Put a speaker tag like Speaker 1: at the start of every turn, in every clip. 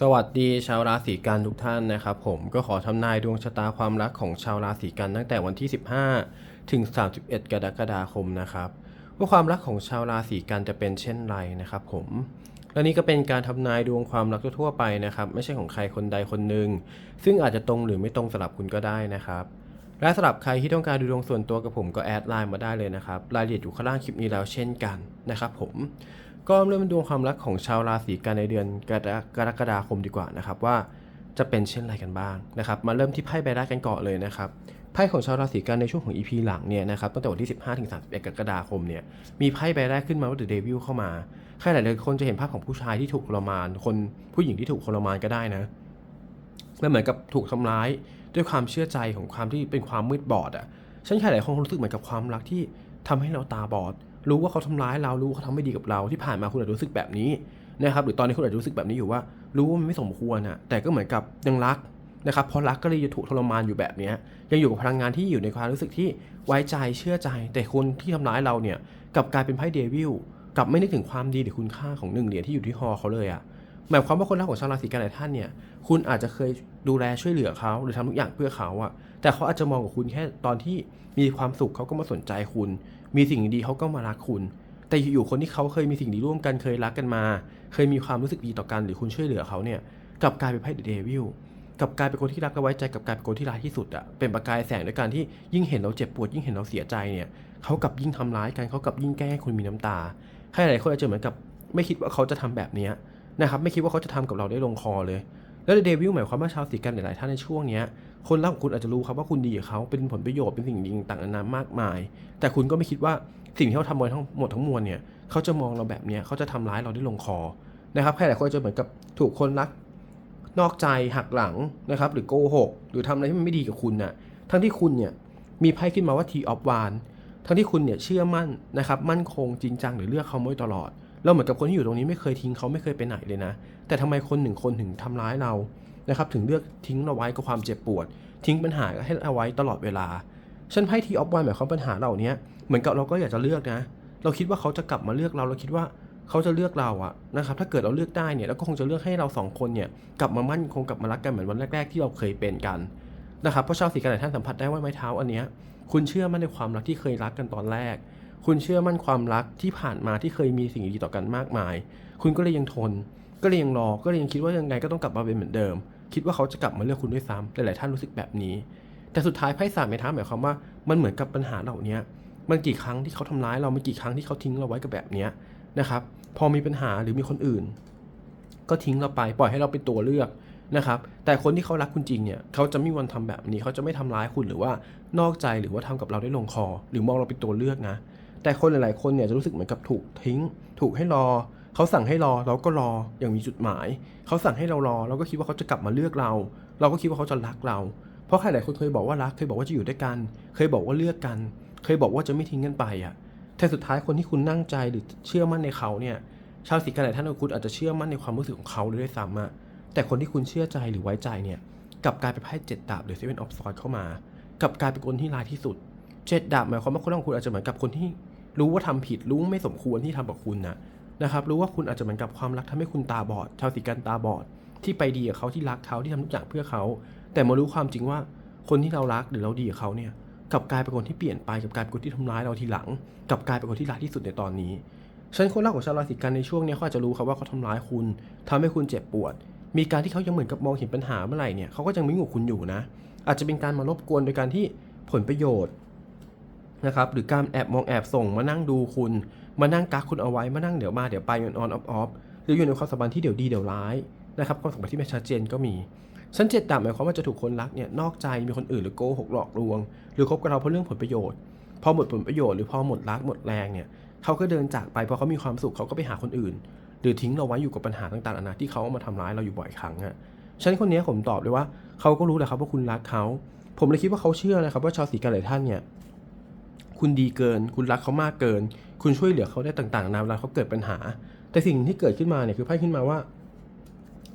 Speaker 1: สวัสดีชาวราศีกันทุกท่านนะครับผมก็ขอทำนายดวงชะตาความรักของชาวราศีกันตั้งแต่วันที่ 15 ถึง 31 กรกฎาคมนะครับว่าความรักของชาวราศีกันจะเป็นเช่นไรนะครับผมและนี่ก็เป็นการทำนายดวงความรักทั่วไปนะครับไม่ใช่ของใครคนใดคนหนึ่งซึ่งอาจจะตรงหรือไม่ตรงสำหรับคุณก็ได้นะครับและสำหรับใครที่ต้องการดูดวงส่วนตัวกับผมก็แอดไลน์มาได้เลยนะครับรายละเอียดอยู่ข้างล่างคลิปนี้แล้วเช่นกันนะครับผม ก็เริ่มดวงความรักของชาวราศีกันในเดือนกรกรกฎาคมดีกว่านะครับว่าจะเป็นเช่นไรกันบ้างนะครับมาเริ่มที่ไพ่ใบแรกกันก่อนเลยนะครับไพ่ของชาวราศีกันในช่วงของ EP หลังเนี่ยนะครับตั้งแต่วันที่ 15ถึง31กรกฎาคมเนี่ยมีไพ่ใบแรกขึ้นมาว่าเดอะเดวิลเข้ามาใครหลายๆคนจะเห็นภาพของผู้ชายที่ถูกทรมาน คนผู้หญิงที่ถูกทรมานก็ได้นะมันเหมือนกับถูกทำร้ายด้วยความเชื่อใจของความที่เป็นความมืดบอดอะฉันแค่หลายคนรู้สึกเหมือนกับความรักที่ทำให้เราตาบอด รู้ว่าเขาทำร้ายเรารู้ว่าเขาทำไม่ดีกับเราที่ผ่านมาคุณอาจจะรู้สึกแบบนี้นะครับหรือตอนนี้คุณอาจจะรู้สึกแบบนี้อยู่ว่า รู้ว่ามันไม่สมควรอะแต่ก็เหมือนกับยังรักนะครับเพราะรักก็เลยจะถูกทรมานอยู่แบบนี้ยังอยู่กับพลังงานที่อยู่ในความรู้สึกที่ไว้ใจเชื่อใจ แต่คนที่ทำร้ายเราเนี่ยกลับกลายเป็นไพ่เดวิลกลับไม่นึกถึงความดีหรือคุณค่าของหนึ่งเหรียญที่อยู่ที่ฮอเขาเลยอะหมายความว่าคนรักของชาวราศีกันหลายท่านเนี่ยคุณอาจจะเคยดูแลช่วยเหลือเขาหรือทำทุกอย่างเพื่อเขาอะแต่เขาอาจจะมองกับคุณแค่ตอนที่มีความสุขเขาก็มาสนใจคุณ มีสิ่งดีเขาก็มารักคุณ แต่อยู่ๆคนที่เขาเคยมีสิ่งดีร่วมกันเคยรักกันมา เคยมีความรู้สึกดีต่อกันหรือคุณช่วยเหลือเขาเนี่ยกลับกลายเป็นไพ่เดวิลกับกลายเป็นคนที่รักและไว้ใจกับกลายเป็นคนที่ร้ายที่สุดอะเป็นประกายแสงด้วยการที่ยิ่งเห็นเราเจ็บปวดยิ่งเห็นเราเสียใจเนี่ยเขากับยิ่งทำร้ายกันเขากับยิ่งแกล้งคุณมีน้ำตาใครหลายคนอาจจะเหมือนกับ ไม่คิดว่าเขาจะทำแบบนี้นะครับไม่คิดว่าเขาจะทำกับเราได้ลงคอเลย แล้วเดวิลหมายความว่าชาวสีกันหลายๆท่านในช่วงเนี้ย คนรักของคุณอาจจะรู้ครับว่าคุณดีกับเขาเป็นผลประโยชน์เป็นสิ่งดีต่างๆนานามากมาย แต่คุณก็ไม่คิดว่าสิ่งที่เขาทำมาทั้งหมดทั้งมวลเนี่ยเขาจะมองเราแบบเนี้ยเขาจะทำร้ายเราได้ลงคอนะครับใครหลายคนจะเหมือนกับถูกคนรักนอกใจหักหลังนะครับหรือโกหก หรือทำอะไรที่มันไม่ดีกับคุณน่ะทั้งที่คุณเนี่ยมีไพ่ขึ้นมาว่า T of w a n ทั้งที่คุณเนี่ยเชื่อมั่นนะครับมั่นคงจริงจังหรือเลือกเขามาโดยตลอดเราเหมือนกับคนที่อยู่ตรงนี้ไม่เคยทิ้งเขาไม่เคยไปไหนเลยนะ แต่ทำไมคนหนึ่งคนถึงทำร้ายเรานะครับถึงเลือกทิ้งเราไว้กับความเจ็บปวด ทิ้งปัญหาให้เอาไว้ตลอดเวลาฉันไพ่ T of w a n หมายความปัญหาเหล่านี้เหมือนกับเราก็อยากจะเลือกนะ เราคิดว่าเขาจะกลับมาเลือกเราเราคิดว่าเขาจะเลือกเราอะนะครับถ้าเกิดเราเลือกได้เนี่ยเราก็คงจะเลือกให้เราสองคนเนี่ยกลับมามั่นคงกลับมารักกันเหมือนวันแรก ๆ ที่เราเคยเป็นกันนะครับเพราะชาวสีกันหลายท่านสัมผัสได้ว่าไม้เท้าอันเนี้ยคุณเชื่อมั่นในความรักที่เคยรักกันตอนแรก คุณเชื่อมั่นความรักที่ผ่านมาที่เคยมีสิ่งดีๆต่อกันมากมาย คุณก็เลยยังทน ก็เลยยังรอก็เลยยังคิดว่ายังไงก็ต้องกลับมาเป็นเหมือนเดิม คิดว่าเขาจะกลับมาเลือกคุณด้วยซ้ำหลายๆท่านรู้สึกแบบนี้ แต่สุดท้ายไพ่สามไม้เท้าหมายความว่ามันเหมือนกับปัญหาเหล่านี้มันกี่ครั้งที่เขาทำร้ายเรามันกี่ครั้งที่เขาทิ้งเราไว้กับแบบนี้นะครับ พอมีปัญหาหรือมีคนอื่น ก็ทิ้งเราไปปล่อยให้เราเป็นตัวเลือกนะครับแต่คนที่เขารักคุณจริงเนี่ยเขาจะไม่วันทำแบบนี้เขาจะไม่ทำร้ายคุณหรือว่านอกใจหรือว่าทำกับเราได้ลงคอ หรือมองเราเป็นตัวเลือกนะ แต่คนหลาย ๆ คนเนี่ยจะรู้สึกเหมือนกับถูกทิ้ง ถูกให้รอ เขาสั่งให้รอเราก็รออย่างมีจุดหมาย เขาสั่งให้เรารอเราก็คิดว่าเขาจะกลับมาเลือกเรา เราก็คิดว่าเขาจะรักเรา เพราะใครหลายคนเคยบอกว่ารักเคยบอกว่าจะอยู่ด้วยกัน เคยบอกว่าเลือกกัน เคยบอกว่าจะไม่ทิ้งกันไปอะแต่สุดท้ายคนที่คุณนั่งใจหรือเชื่อมั่นในเขาเนี่ยชาวสีกันหลายท่านของคุณอาจจะเชื่อมั่นในความรู้สึกของเขาเลยด้วยซ้ำอะแต่คนที่คุณเชื่อใจหรือไว้ใจเนี่ยกลับกลายเป็นไพ่เจ็ดดาบหรือเซเว่นออฟส r อ s เข้ามา กลับกลายเป็นคนที่ร้ายที่สุดเจ็ดดาบหมายความว่าคนของคุณอาจจะเหมือนกับคนที่รู้ว่าทำผิดรู้ไม่สมควรที่ทำกับคุณนะ นะครับรู้ว่าคุณอาจจะเหมือนกับความรักทำให้คุณตาบอดชาวสีกันตาบอด ที่ไปดีกับเขาที่รักเขาที่ทำทุกอย่างเพื่อเขา แต่มารู้ความจริงว่าคนที่เรารักหรือเราดีกับเขาเนี่ยกลับกลายเป็นคนที่เปลี่ยนไปกลับกลายเป็นคนที่ทำร้ายเราทีหลังกลับกลายเป็นคนที่ร้ายที่สุดในตอนนี้ฉันคนรักของชาวราศีกันในช่วงนี้เขาอาจจะรู้ครับว่าเขาทำร้ายคุณทำให้คุณเจ็บปวด มีการที่เขายังเหมือนกับมองเห็นปัญหาเมื่อไหร่เนี่ยเขาก็ยังไม่หงุกคุณอยู่นะ อาจจะเป็นการมารบกวนโดยการที่ผลประโยชน์นะครับหรือการแอบมองแอบส่งมานั่งดูคุณ มานั่งกักคุณเอาไว้มานั่งเดี๋ยวมาเดี๋ยวไปออนออนออฟออฟหรืออยู่ในความสัมพันธ์ที่เดี๋ยวดีเดี๋ยวร้ายนะครับความสัมพันธ์ที่ไม่ชัดเจนก็มีฉันเจ็ดดาบหมายความว่าจะถูกคนรักเนี่ยนอกใจมีคนอื่นหรือโกหกหลอกลวง หรือคบกับเราเพราะเรื่องผลประโยชน์ พอหมดผลประโยชน์หรือพอหมดรักหมดแรงเนี่ยเขาก็เดินจากไปเพราะเขามีความสุขเขาก็ไปหาคนอื่น หรือทิ้งเราไว้อยู่กับปัญหาต่างๆนานาที่เขาเอามาทำร้ายเราอยู่บ่อยครั้งอะฉันคนนี้ผมตอบเลยว่าเขาก็รู้แหละครับว่าคุณรักเขา ผมเลยคิดว่าเขาเชื่อนะครับว่าชาวสีกันหลายท่านเนี่ยคุณดีเกิน คุณรักเขามากเกิน คุณช่วยเหลือเขาได้ต่างๆนานาเวลาเขาเกิดปัญหา แต่สิ่งที่เกิดขึ้นมาเนี่ยคือไพ่ขึ้นมาว่า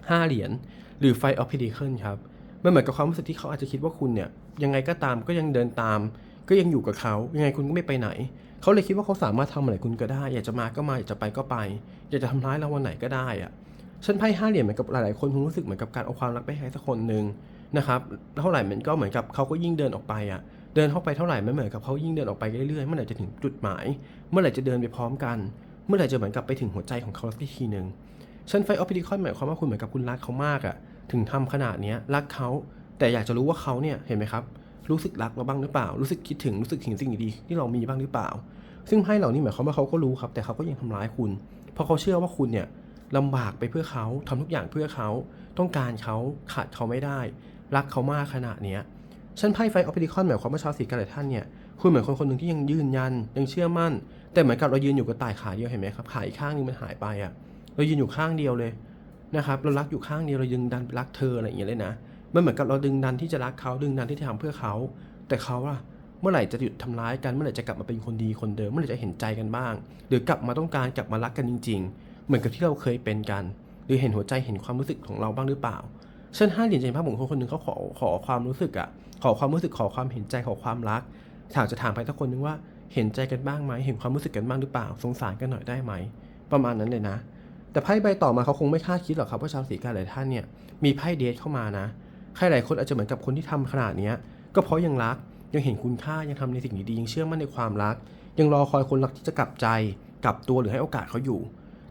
Speaker 1: ห้าเหรียญหรือไฟออฟพิดิเคิลครับมันเหมือนกับความรู้สึกที่เขาอาจจะคิดว่าคุณเนี่ยยังไงก็ตามก็ยังเดินตาม ก็ยังอยู่กับเขายังไงคุณก็ไม่ไปไหน เขาเลยคิดว่าเขาสามารถทำอะไรคุณก็ได้ อยากจะมาก็มาอยากจะไปก็ไป อยากจะทำร้ายเราวันไหนก็ได้อะฉันไพ่ห้าเหรียญเหมือนกับหลายๆคนคงรู้สึกเหมือนกับการเอาความรักไปให้สักคนหนึ่งนะครับเท่าไหร่มันก็เหมือนกับเขาก็ยิ่งเดินออกไปอะ เดินเข้าไปเท่าไหร่มันเหมือนกับเขายิ่งเดินออกไปเรื่อยๆเมื่อไหร่จะถึงจุดหมาย เมื่อไหร่จะเดินไปพร้อมกัน เมื่อไหร่จะเหมือนกับไปถึงหัวใจของเขาสักทีหนึ่งฉันไฟออฟพิทิคอนหมายความว่าคุณเหมือนกับคุณรักเขามากอะถึงทำขนาดนี้รักเขา แต่อยากจะรู้ว่าเขาเนี่ยเห็นไหมครับ รู้สึกรักเราบ้างหรือเปล่า รู้สึกคิดถึงรู้สึกถึงสิ่งดีๆที่เรามีบ้างหรือเปล่า ซึ่งไพ่เหล่านี้หมายความว่าเขาก็รู้ครับ แต่เขาก็ยังทำร้ายคุณ เพราะเขาเชื่อว่าคุณเนี่ยลำบากไปเพื่อเขาทำทุกอย่างเพื่อเขา ต้องการเขาขาดเขาไม่ได้ รักเขามากขนาดเนี้ย ฉันไพ่ไฟออฟพิคอนหมายความว่าชาวสีกันหลายท่านเนี่ยคุณเหมือนคนคนหนึ่งที่ยังยืนยัน ยังเชื่อมั่น แต่เหมือนกับเรายืนอยู่กับต่ายขาเดียวเห็นไหมครับขาอีกข้างนึงมันหายไปอะเรายืนอยู่ข้างเดียวเลยนะครับเรารักอยู่ข้างเดียวเรายังดันไปรักเธออะไรอย่างเงี้ยเลยนะมันเหมือนกับเราดึงดันที่จะรักเขาดึงดันที่จะทำเพื่อเขา แต่เขาล่ะเมื่อไหร่จะหยุดทำร้ายกันเมื่อไหร่จะกลับมาเป็นคนดีคนเดิมเมื่อไหร่จะเห็นใจกันบ้าง หรือกลับมาต้องการกลับมารักกันจริง ๆ เหมือนกับที่เราเคยเป็นกัน หรือเห็นหัวใจเห็นความรู้สึกของเราบ้างหรือเปล่าเช่นห้าเหรียญใจพระบุคคลคนหนึ่งเขาขอขอความรู้สึกอะ ขอความรู้สึกขอความเห็นใจขอความรักถามจะถามไปสักคนหนึงว่าเห็นใจกันบ้างไหมเห็นความรู้สึกกันบ้างหรือเปล่า สงสารกันหน่อยได้ไหม ประมาณนั้นเลยนะ แต่ไพ่ใบต่อมาเขาคงไม่คาดคิดหรอกครับว่าชาวสีกาหลายท่านเนี่ยมีไพ่เดทเข้ามานะใครหลายคนอาจจะเหมือนกับคนที่ทำขนาดนี้ก็เพราะยังรักยังเห็นคุณค่ายังทำในสิ่งดีๆยังเชื่อมั่นในความรัก ยังรอคอยคนรักที่จะกลับใจกลับตัวหรือให้โอกาสเขาอยู่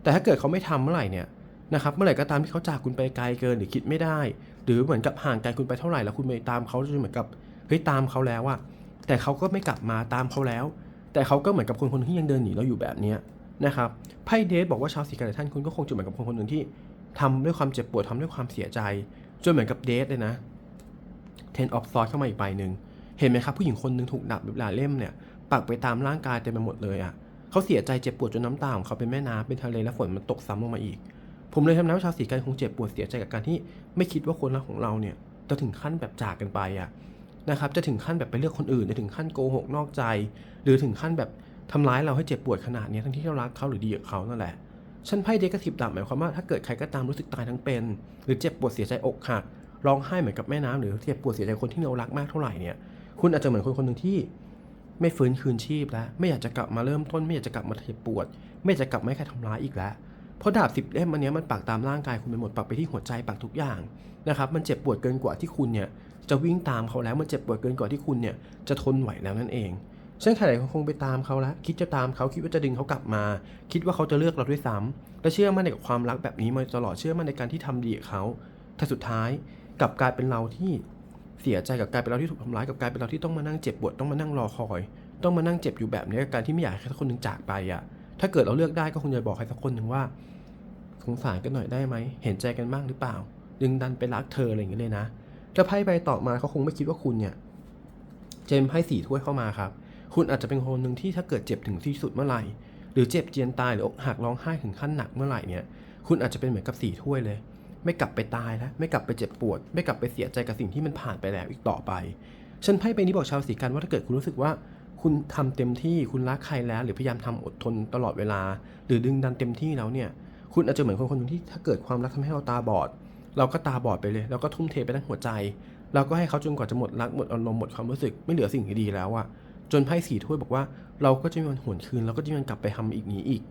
Speaker 1: แต่ถ้าเกิดเขาไม่ทำเมื่อไหร่เนี่ยนะครับเมื่อไหร่ก็ตามที่เขาจากคุณไปไกลเกินหรือคิดไม่ได้ หรือเหมือนกับห่างไกลคุณไปเท่าไหร่แล้วคุณไปตามเขาจนเหมือนกับเฮ้ยตามเขาแล้วอะแต่เขาก็ไม่กลับมาตามเขาแล้ว แต่เขาก็เหมือนกับคนคนหนึ่งที่ยังเดินหนีเราอยู่แบบเนี้ยนะครับไพ่เดทบอกว่าชาวสีกันหลท่านคุณก็คงจะเหมือนกับคนคนหนึ่งที่ทำด้วยความเจ็บปวดทำด้วยความเสียใจจนเหมือนกับเดทเลยนะ ten of swords เข้ามาอีกใบหนึ่งเห็นไหมครับผู้หญิงคนหนึ่งถูกดาบแบบหลายเล่มเนี่ยปักไปตามร่างกายเต็มไปหมดเลยอะ่ะเขาเสียใจเจ็บปวดจนน้ำตาของเขาเป็นแม่น้ำเป็นทะเลและฝนมันตกซ้ำลงมาอีก ผมเลยทำให้ชาวสีกันคงเจ็บปวดเสียใจกับการที่ไม่คิดว่าคนรักของเราเนี่ยจะถึงขั้นแบบจากกันไปอะนะครับจะถึงขั้นแบบไปเลือกคนอื่นจะถึงขั้นโกหกนอกใจ หรือถึงขั้นแบบทำร้ายเราให้เจ็บปวดขนาดนี้ทั้งที่เรารักเขาหรือดีกับเขานั่นแหละฉันไพ่เดกสิบดาบหมายความว่าถ้าเกิดใครก็ตามรู้สึกตายทั้งเป็น หรือเจ็บปวดเสียใจอกหักร้องไห้เหมือนกับแม่น้ำหรือเจ็บปวดเสียใจคนที่เรารักมากเท่าไหร่เนี่ย คุณอาจจะเหมือนคนคนหนึ่งที่ ไม่ฟื้นคืนชีพแล้ว ไม่อยากจะกลับมาเริ่มต้น ไม่อยากจะกลับมาเจ็บปวด ไม่อยากจะกลับมาให้ใครทำร้ายอีกแล้ว เพราะดาบสิบเล่มอันเนี้ยมันปักตามร่างกายคุณไปหมดปักไปที่หัวใจปักทุกอย่างนะครับมันเจ็บปวดเกินกว่าที่คุณเนี่ยจะวิ่งตามเขาแล้วมันเจ็บปวดเกินกว่าที่คุณเนี่ยจะทนไหวแล้วนั่นเองฉันใครหลายคนคงไปตามเขาแล้วคิดจะตามเขาคิดว่าจะดึงเขากลับมา คิดว่าเขาจะเลือกเราด้วยซ้ำและเชื่อมั่นในกับความรักแบบนี้มาตลอดเชื่อมั่นในการที่ทำดีกับเขาแต่สุดท้ายกลับกลายเป็นเราที่เสียใจกับกลายเป็นเราที่ถูกทำร้ายกับกลายเป็นเราที่ต้องมานั่งเจ็บปวดต้องมานั่งรอคอย ต้องมานั่งเจ็บอยู่แบบนี้กับการที่ไม่อยากให้ครสักคนหนึ่งจากไปอะ ถ้าเกิดเราเลือกได้ก็คงจะบอกใครสักคนหนึ่งว่า สงสารกันหน่อยได้ไหม เห็นใจกันบ้างหรือเปล่า ดึงดันไปรักเธออะไรอย่างเงี้ยเลยนะแล้วไพ่ใบต่อมาเขาคงไม่คิดว่าคุณเนี่ยเจมไพ่สี่ถ้วยเข้ามาครับ คุณอาจจะเป็นคนหนึ่งที่ถ้าเกิดเจ็บถึงที่สุดเมื่อไหร่ หรือเจ็บเจียนตายหรืออกหักร้องไห้ถึงขั้นหนักเมื่อไหร่เนี่ย คุณอาจจะเป็นเหมือนกับสี่ถ้วยเลย ไม่กลับไปตายแล้วไม่กลับไปเจ็บปวด ไม่กลับไปเสียใจกับสิ่งที่มันผ่านไปแล้วอีกต่อไปฉันไพ่ใบนี้บอกชาวสีกันว่าถ้าเกิดคุณรู้สึกว่า คุณทำเต็มที่คุณรักใครแล้ว หรือพยายามทำอดทนตลอดเวลา หรือดึงดันเต็มที่แล้วเนี่ย คุณอาจจะเหมือนคนคนหนึ่งที่ถ้าเกิดความรักทำให้เราตาบอด เราก็ตาบอดไปเลยเราก็ทุ่มเทไปทั้งหัวใจ เราก็ให้เขาจนกว่าจะหมดรักหมดอารมณ์หมดความรู้สึกไม่เหลือสิ่งดีๆแล้วอะจนไพ่สีถ้วยบอกว่าเราก็จะมีวันหวนคืนเราก็จะมีวันกลับไปทำอีกนี้อีก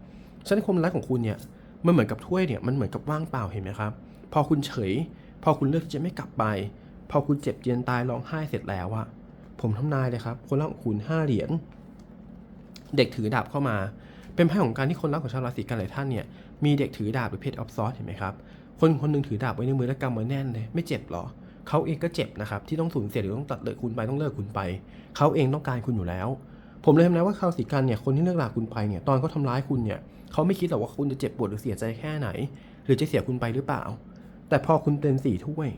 Speaker 1: ฉะนั้นความรักของคุณเนี่ยมันเหมือนกับถ้วยเนี่ยมันเหมือนกับว่างเปล่าเห็นไหมครับ พอคุณเฉย พอคุณเลือกที่จะไม่กลับไป พอคุณเจ็บเจียนตายร้องไห้เสร็จแล้วอะ ผมทำนายเลยครับ คนรักของคุณห้าเหรียญ เด็กถือดาบเข้ามา เป็นไพ่ของการที่คนรักของชาวราศีกันหลายท่านเนี่ย มีเด็กถือดาบหรือเพชรออฟซอสเห็นไหมครับ คนคนหนึ่งถือดาบไว้ในมือและกำไว้แน่นเลย ไม่เจ็บหรอ เขาเองก็เจ็บนะครับ ที่ต้องสูญเสียหรือต้องตัดเลิกคุณไปต้องเลิกคุณไป เขาเองต้องการคุณอยู่แล้ว ผมเลยทำนายว่าชาวสีกันเนี่ย คนที่เลิกลาคุณไปเนี่ย ตอนเขาทำร้ายคุณเนี่ย เขาไม่คิดหรอกว่าคุณจะเจ็บปวดหรือเสียใจแค่ไหน หรือจะเสียคุณไปหรือเปล่า แต่พอคุณเป็นสี่ถ้วย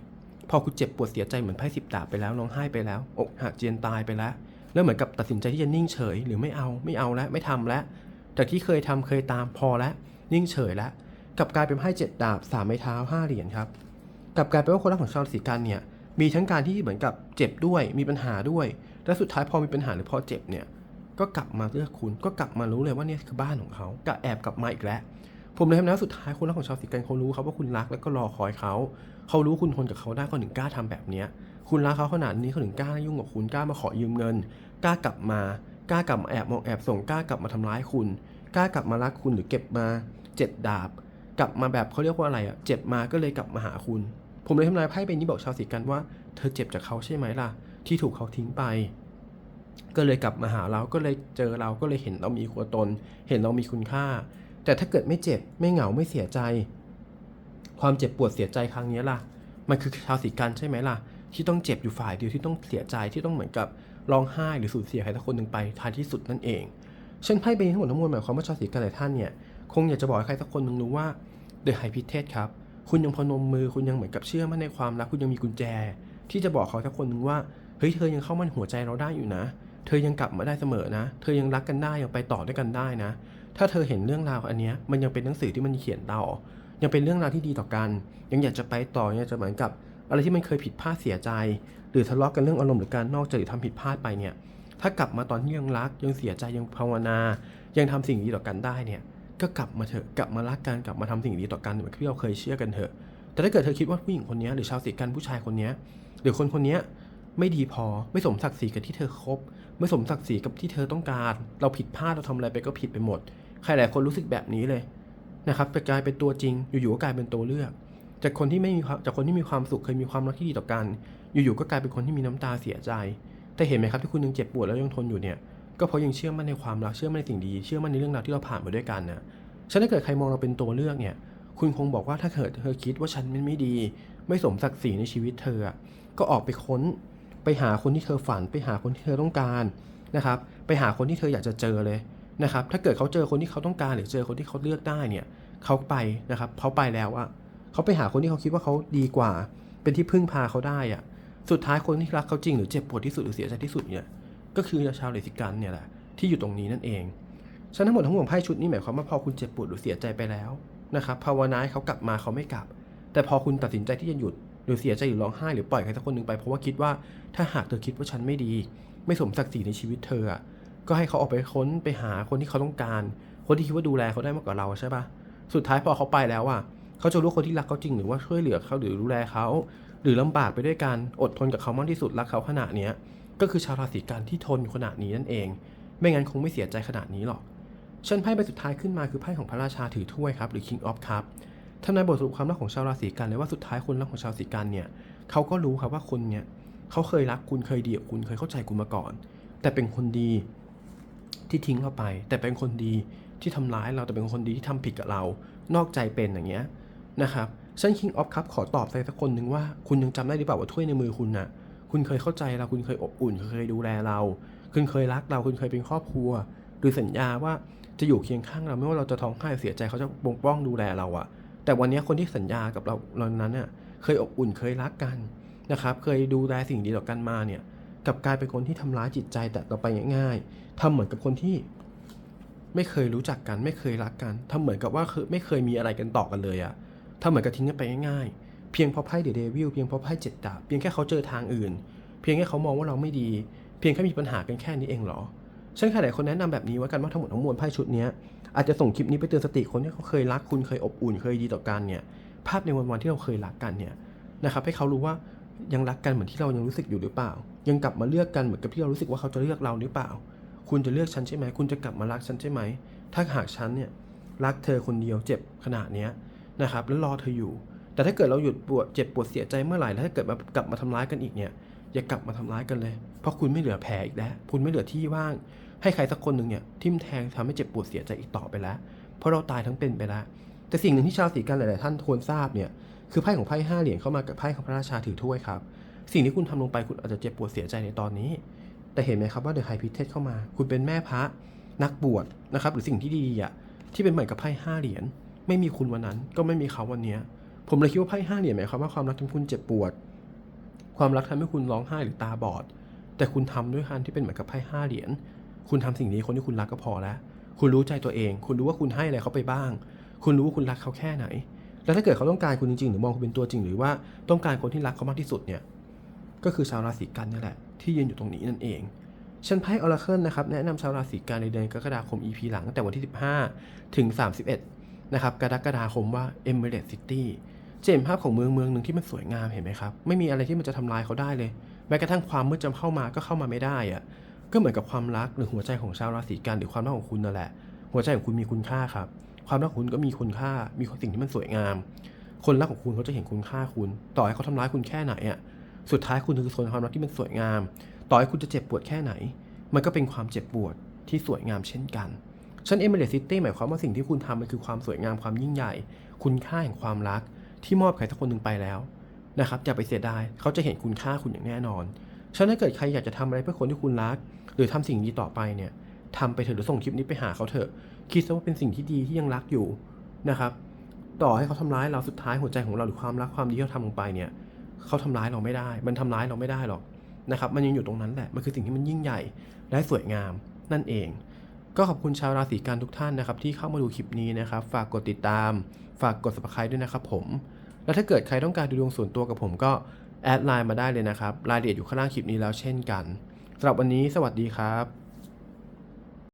Speaker 1: พอคุณเจ็บปวดเสียใจเหมือนไพ่สิบดาบไปแล้วร้องไห้ไปแล้วอกหักเจียนตายไปแล้ว แล้วเหมือนกับตัดสินใจที่จะนิ่งเฉย หรือไม่เอาไม่เอาแล้วไม่ทำแล้วจากที่เคยทำเคยตามพอแล้วนิ่งเฉยแล้วกลับกลายเป็นไพ่เจ็ดดาบสามไม้เท้าห้าเหรียญครับกลับกลายเป็นว่าคนรักของชาวราศีกันเนี่ยมีทั้งการที่เหมือนกับเจ็บด้วยมีปัญหาด้วย และสุดท้ายพอมีปัญหาหรือพอเจ็บเนี่ยก็กลับมาเลือกคุณก็กลับมารู้เลยว่าเนี่ยคือบ้านของเขาก็แอบกลับมาอีกแล้ว ผมเลยทำนะสุดท้ายคนรักของชาวราศีกันเขารู้ครับว่าคุณรักแล้วก็รอคอยเขาเขารู้คุณทนกับเขาได้เขาถึงกล้าทำแบบเนี้ยคุณรักเขาขนาดนี้เขาถึงกล้ายุ่งกับคุณกล้ามาขอยืมเงินกล้ากลับมากล้ากลับมาแอบมองแอบส่งกล้ากลับมาทำร้ายคุณกล้ากลับมารักคุณหรือเก็บมาเจ็ดดาบ กลับมาแบบเขาเรียกว่าอะไรอะเจ็บมาก็เลยกลับมาหาคุณ ผมเลยทำนายไพ่ใบนี้บอกชาวสีกันว่าเธอเจ็บจากเขาใช่ไหมล่ะ ที่ถูกเขาทิ้งไป ก็เลยกลับมาหาเราก็เลยเจอเราก็เลยเห็นเรามีตัวตน เห็นเรามีคุณค่า แต่ถ้าเกิดไม่เจ็บไม่เหงาไม่เสียใจ ความเจ็บปวดเสียใจครั้งนี้ล่ะ มันคือชาวสีกันใช่ไหมล่ะ ที่ต้องเจ็บอยู่ฝ่ายเดียวที่ต้องเสียใจที่ต้องเหมือนกับร้องไห้หรือสูญเสียใครสักคนหนึ่งไปท้ายที่สุดนั่นเองเช่นไพ่ใบนี้ทั้งหมดทั้งมวลหมายความว่าชาวสีกันหลายท่านเนี่ยคงอยากจะบอกให้ใครสักคนหนึ่งรู้ว่าเดอะไฮพิเทสครับคุณยังพนมมือคุณยังเหมือนกับเชื่อมั่นในความรักคุณยังมีกุญแจ ที่จะบอกเขาสักคนหนึ่งว่าเฮ้ยเธอยังเข้ามาในหัวใจเราได้อยู่นะ เธอยังกลับมาได้เสมอนะ เธอยังรักกันได้ยังไปต่อด้วยกันได้นะ ถ้าเธอเห็นเรื่องราวอันนี้มันยังเป็นหนังสือที่มันเขียนต่อ ยังเป็นเรื่องราวที่ดีต่อกัน ยังอยากจะไปต่อยังอยจะเหมือนกับ อะไรที่มันเคยผิดพลาดเสียใจ หรือทะเลาะกันเรื่องอารมณ์หรือการนอกใจหรือทำผิดพลาดไปเนี่ย ถ้ากลับมาตอนที่ยังรักยังเสียใจยังภาวนา ยังทำสิ่งดีต่อกันได้เนี่ย ก็กลับมาเถอะกลับมารักกันกลับมาทำสิ่งดีต่อกันเหมือนที่เราเคยเชื่อกันเถอะ แต่ถ้าเกิดเธอคิดว่าผู้หญิงคนนี้หรือชาวสีกันผู้ชายคนนี้หรือคนคนนี้ไม่ดีพอไม่สมศักดิ์ศรีกับที่เธอคบ ไม่สมศักดิ์ศรีกับที่เธอต้องการ เราผิดพลาดเราทำอะไรไปก็ผิดไปหมด ใครหลายคนรู้สึกแบบนี้เลยนะครับไปกลายเป็นตัวจริง อยู่ๆก็กลายเป็นตัวเลือก จากคนที่ไม่มีจากคนที่มีความสุขเคยมีความรักที่ดีต่อกัน อยู่ๆก็กลายเป็นคนที่มีน้ำตาเสียใจ แต่เห็นไหมครับที่คุณยังเจ็บปวดแล้วยังทนอยู่เนี่ยก็เพราะยังเชื่อมั่นในความรักเชื่อมั่นในสิ่งดีเชื่อมั่นในเรื่องราวที่เราผ่านมาด้วยกันนะฉะนั้นถ้าเกิดใครมองเราเป็นตัวเลือกเนี่ย คุณคงบอกว่าถ้าเกิดเธอคิดว่าฉันมันไม่ดี ไม่สมศักดิ์ศรีในชีวิตเธอ ก็ออกไปค้นไปหาคนที่เธอฝัน ไปหาคนที่เธอต้องการนะครับ ไปหาคนที่เธออยากจะเจอเลย นะครับถ้าเกิดเขาเจอคนที่เขาต้องการหรือเจอคนที่เขาเลือกได้เนี่ยเขาไปนะครับเขาไปแล้วอะเขาไปหาคนที่เขาคิดว่าเขาดีกว่า เป็นที่พึ่งพาเขาได้อะสุดท้ายคนที่รักเขาจริงหรือเจ็บปวดที่สุดหรือเสียใจที่สุดเนี่ยก็คือชาวเลสิกันเนี่ยแหละที่อยู่ตรงนี้นั่นเองฉะนั้นทั้งหมดทั้งมวลไพ่ชุดนี้หมายความว่าพอคุณเจ็บปวดหรือเสียใจไปแล้วนะครับภาวนาให้เขากลับมาเขาไม่กลับ แต่พอคุณตัดสินใจที่จะหยุดหรือเสียใจหรือร้องไห้หรือปล่อยใครสักคนหนึ่งไปเพราะว่าคิดว่าถ้าหากเธอคิดว่าฉันไม่ดี ไม่สมศักดิ์ศรีในชีวิตเธออะ ก็ให้เขาออกไปค้นไปหาคนที่เขาต้องการ คนที่คิดว่าดูแลเขาได้มากกว่าเราใช่ปะสุดท้ายพอเขาไปแล้วอะเขาจะรู้คนที่รักเขาจริงหรือว่าช่วยเหลือเขาหรือดูแลเขาหรือลำบากไปด้วยกันอดทนกับเขามากที่สุดรักเขาขนาดเนี้ยก็คือชาวราศีกันที่ทนอยู่ขนาดนี้นั่นเอง ไม่งั้นคงไม่เสียใจขนาดนี้หรอกเช่นไพ่ใบสุดท้ายขึ้นมาคือไพ่ของพระราชาถือถ้วยครับหรือ King of Cup ทำนายบทสรุปความรักของชาวราศีกันเลยว่าสุดท้ายคนรักของชาวราศีกันเนี่ยเขาก็รู้ครับว่าคนเนี่ยเขาเคยรักคุณเคยดีกับคุณเคยเข้าใจคุณมาก่อน แต่เป็นคนดี ที่ทิ้งเราไป แต่เป็นคนดีที่ทำร้ายเราแต่เป็นคนดีที่ทำผิดกับเรา นอกใจเป็นอย่างเงี้ยนะครับฉัน King of Cup ขอตอบใครสักคนหนึ่งว่าคุณยังจำได้หรือเปล่าว่าถ้วยในมือคุณน่ะ คุณเคยเข้าใจเราคุณเคยอบอุ่น เคยดูแลเรา คุณเคยรักเราคุณเคยเป็นครอบครัว หรือสัญญาว่าจะอยู่เคียงข้างเราไม่ว่าเราจะท้องไห้เสียใจเขาจะปกป้องดูแลเราอะแต่วันนี้คนที่สัญญากับเราเรานั้นเน่ะเคยอบอุ่นเคยรักกันนะครับ เคยดูแลสิ่งดีต่อกันมาเนี่ย กับกลายเป็นคนที่ทำร้ายจิตใจแต่ต่อไปง่าย ๆทำเหมือนกับคนที่ ไม่เคยรู้จักกัน ไม่เคยรักกันทำเหมือนกับว่าคือไม่เคยมีอะไรกันต่อกันเลยอะทำเหมือนกับทิ้งกันไปง่ายๆ เพียงเพราะไพ่เดวิลเพียงเพราะไพ่เจ็ดดาบเพียงแค่เขาเจอทางอื่น เพียงแค่เขามองว่าเราไม่ดี เพียงแค่มีปัญหากันแค่นี้เองเหรอฉันแค่หลายคนแนะนำแบบนี้ไว้กันว่าทั้งหมดทั้งมวลไพ่ชุดนี้อาจจะส่งคลิปนี้ไปเตือนสติคนที่เขาเคยรักคุณเคยอบอุ่นเคยดีต่อกันเนี่ยภาพในวันวันๆที่เราเคยรักกันเนี่ยนะครับให้เขารู้ว่า ยังรักกันเหมือนที่เรายังรู้สึกอยู่หรือเปล่า ยังกลับมาเลือกกันเหมือนกับที่เรารู้สึกว่าเขาจะเลือกเราหรือเปล่า คุณจะเลือกฉันใช่ไหม คุณจะกลับมารักฉันใช่ไหม ถ้าหากฉันเนี่ยรักเธอคนเดียวเจ็บขนาดเนี้ยนะครับแล้วรอเธออยู่ แต่ถ้าเกิดเราหยุดปวดเจ็บปวดเสียใจเมื่อไหร่แล้วถ้าเกิดมากลับมาทำร้ายกันอีกเนี่ยอย่ากลับมาทำร้ายกันเลย เพราะคุณไม่เหลือแผลอีกแล้ว คุณไม่เหลือที่ว่าง ให้ใครสักคนหนึ่งเนี่ยทิ่มแทงทำให้เจ็บปวดเสียใจอีกต่อไปแล้ว เพราะเราตายทั้งเป็นไปแล้ว แต่สิ่งหนึ่งที่ชาวสีกันหลาย ๆ ท่านควรทราบเนี่ย คือไพ่ของไพ่ห้าเหรียญเข้ามากับไพ่ของพระราชาถือถ้วยครับ สิ่งที่คุณทำลงไปคุณอาจจะเจ็บปวดเสียใจในตอนนี้ แต่เห็นไหมครับว่าเดอะไฮพิเทสเข้ามา คุณเป็นแม่พระนักบวชนะครับหรือสิ่งที่ดีอะที่เป็นเหมือนกับไพ่ห้าเหรียญไม่มีคุณวันนั้น ก็ไม่มีเขาวันนี้ผมเลยคิดว่าไพ่ห้าเหรียญหมายความว่าความรักทำให้คุณเจ็บปวด ความรักทำให้คุณร้องไห้หรือตาบอด แต่คุณทำด้วยการที่เป็นเหมือนกับไพ่ห้าเหรียญคุณทำสิ่งนี้คนที่คุณรักก็พอแล้ว คุณรู้ใจตัวเอง คุณรู้ว่าคุณให้อะไรเขาไปบ้าง คุณรู้ว่าคุณรักเขาแค่ไหน แล้วถ้าเกิดเขาต้องการคุณจริงๆ หรือมองคุณเป็นตัวจริง หรือว่าต้องการคนที่รักเขามากที่สุดเนี่ย ก็คือชาวราศีกันนี่แหละ ที่ยืนอยู่ตรงนี้นั่นเองฉันไพ่ออราเคิลนะครับแนะนำชาวราศีกันในเดือนกรกฎาคม EP หลังตั้งแต่วันที่ 15 ถึง 31 นะครับกรกฎาคมว่า Emirate City จะเห็นภาพของเมืองเมืองหนึ่งที่มันสวยงามเห็นไหมครับ ไม่มีอะไรที่มันจะทำลายเขาได้เลย แม้กระทั่งความมืดจะเข้ามาก็เข้ามาไม่ได้อะก็เหมือนกับความรักหรือหัวใจของชาวราศีกันหรือความรักของคุณนั่นแหละ หัวใจของคุณมีคุณค่าครับ ความรักของคุณก็มีคุณค่า มีสิ่งที่มันสวยงาม คนรักของคุณเขาจะเห็นคุณค่าคุณ ต่อให้เขาทำร้ายคุณแค่ไหนอะ สุดท้ายคุณคือคนความรักที่มันสวยงาม ต่อให้คุณจะเจ็บปวดแค่ไหน มันก็เป็นความเจ็บปวดที่สวยงามเช่นกันฉันเอเมเรซิตี้หมายความว่าสิ่งที่คุณทำมันคือความสวยงามความยิ่งใหญ่ คุณค่าแห่งความรักที่มอบใครสักคนหนึ่งไปแล้วนะครับอย่าไปเสียดายเขาจะเห็นคุณค่าคุณอย่างแน่นอนฉะนั้นถ้าเกิดใครอยากจะทำอะไรเพื่อคนที่คุณรัก หรือทำสิ่งดีต่อไปเนี่ย ทำไปเถอะหรือส่งคลิปนี้ไปหาเขาเถอะ คิดซะว่าเป็นสิ่งที่ดีที่ยังรักอยู่นะครับ ต่อให้เขาทำร้ายเราสุดท้ายหัวใจของเราหรือความรักความดีที่เราทำลงไปเนี่ยเขาทำร้ายเราไม่ได้ มันทำร้ายเราไม่ได้หรอกนะครับ มันยังอยู่ตรงนั้นแหละ มันคือสิ่งที่มันยิ่งใหญ่และสวยงามนั่นเอง ก็ขอบคุณชาวราศีกันทุกท่านนะครับ ที่เข้ามาดูคลิปนี้นะครับ ฝากกดติดตาม ฝากกด subscribe ด้วยนะครับผม แล้วถ้าเกิดใครต้องการดูดวงส่วนตัวกับผมก็แอดไลน์มาได้เลยนะครับ รายละเอียดอยู่ข้างล่างคลิปนี้แล้วเช่นกันสำหรับวันนี้สวัสดีครับ